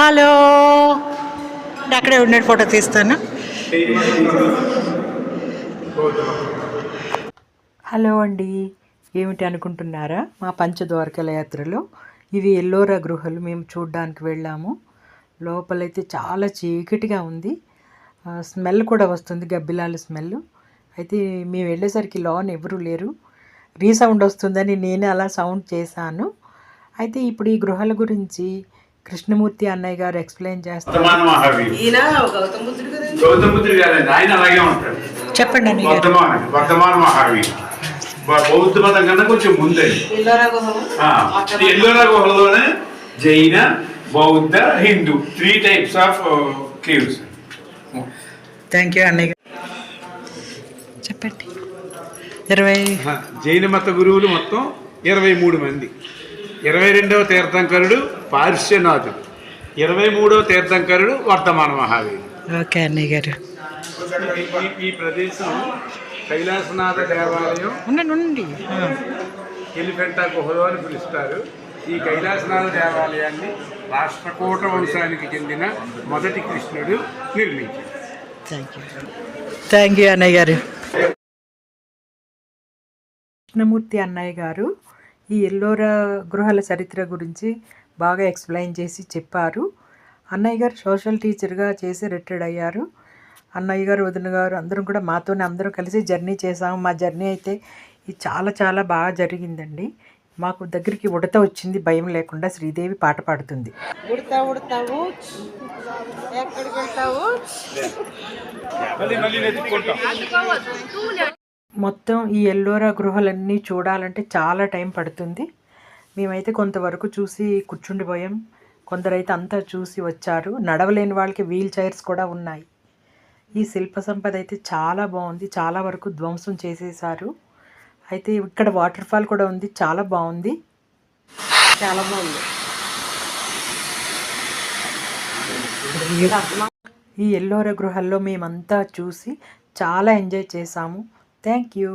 Hello. అక్కడే ఉండే photo తీస్తాను. హలో అండి. ఏమిటి అనుకుంటున్నారా? మా పంచద్వారకల యాత్రలో ఇవి ఎల్లోరా గృహలు మేము చూడ్డానికి వెళ్ళాము. లోపలైతే చాలా చీకటిగా ఉంది. స్మెల్ కూడా వస్తుంది గబ్బిలాల స్మెల్. అయితే మేము వెళ్ళేసరికి లోన్ ఎవరూ లేరు. రీసౌండ్ వస్తుందని నేనే అలా సౌండ్ చేశాను. అయితే ఇప్పుడు ఈ గృహాల గురించి కృష్ణమూర్తి అన్నయ్య గారు ఎక్స్ప్లెయిన్ చేస్తారు. చెప్పండి అన్నయ్య గారు. వర్ధమాన బ- బౌద్ధ మతం కన్నా కొంచెం ముందే. ఎల్లోరా గుహలు? ఎల్లోరా గుహలోనే జైన బౌద్ధ Hindu three types of caves thank you అన్నయ్య గారు. చెప్పండి. ఇరవై జైన మత గురువులు మొత్తం ఇరవై మూడు మంది. ఇరవై రెండవ తీర్థంకరుడు పార్శ్వనాథుడు. ఇరవై మూడవ తీర్థంకరుడు వర్ధమాన మహావీరు ఓకే అన్నయ్య గారు. ఈ- ప్రదేశం కైలాసనాథ దేవాలయం. ఉండండి ఉండండి. ఆ, ఎలిఫెంటా గుహలో అని పిలుస్తారు. ఈ కైలాసనాథ దేవాలయాన్ని రాష్ట్రకూట వంశానికి చెందిన మొదటి కృష్ణుడు నిర్మించారు. థ్యాంక్ యూ థ్యాంక్ యూ అన్నయ్య గారు. కృష్ణమూర్తి అన్నయ్య గారు ఈ ఎల్లోరా గృహాల చరిత్ర గురించి బాగా ఎక్స్ప్లెయిన్ చేసి చెప్పారు. అన్నయ్య గారు సోషల్ టీచర్గా చేసి రిటైర్డ్ అయ్యారు. అన్నయ్య గారు వదిన గారు అందరం కూడా మాతోనే అందరం కలిసి జర్నీ చేసాము మా జర్నీ అయితే ఇది చాలా చాలా బాగా జరిగిందండి. మాకు దగ్గరికి ఉడత వచ్చింది భయం లేకుండా శ్రీదేవి పాట పాడుతుంది. ఉడతా ఉడతావు ఎక్కడికి వెళ్తావు? మొత్తం ఈ ఎల్లోరా గుహలన్నీ చూడాలంటే చాలా టైం పడుతుంది. మేమైతే కొంతవరకు చూసి కూర్చుండిపోయాం కొందరైతే అంతా చూసి వచ్చారు. నడవలేని వాళ్ళకి వీల్ చైర్స్ కూడా ఉన్నాయి. ఈ శిల్ప సంపద అయితే చాలా బాగుంది. చాలా వరకు ధ్వంసం చేసేసారు అయితే ఇక్కడ వాటర్ ఫాల్ కూడా ఉంది. చాలా బాగుంది. చాలా బాగుంది. ఈ ఎల్లోరా గృహాల్లో మేమంతా చూసి చాలా ఎంజాయ్ చేసాము థ్యాంక్ యూ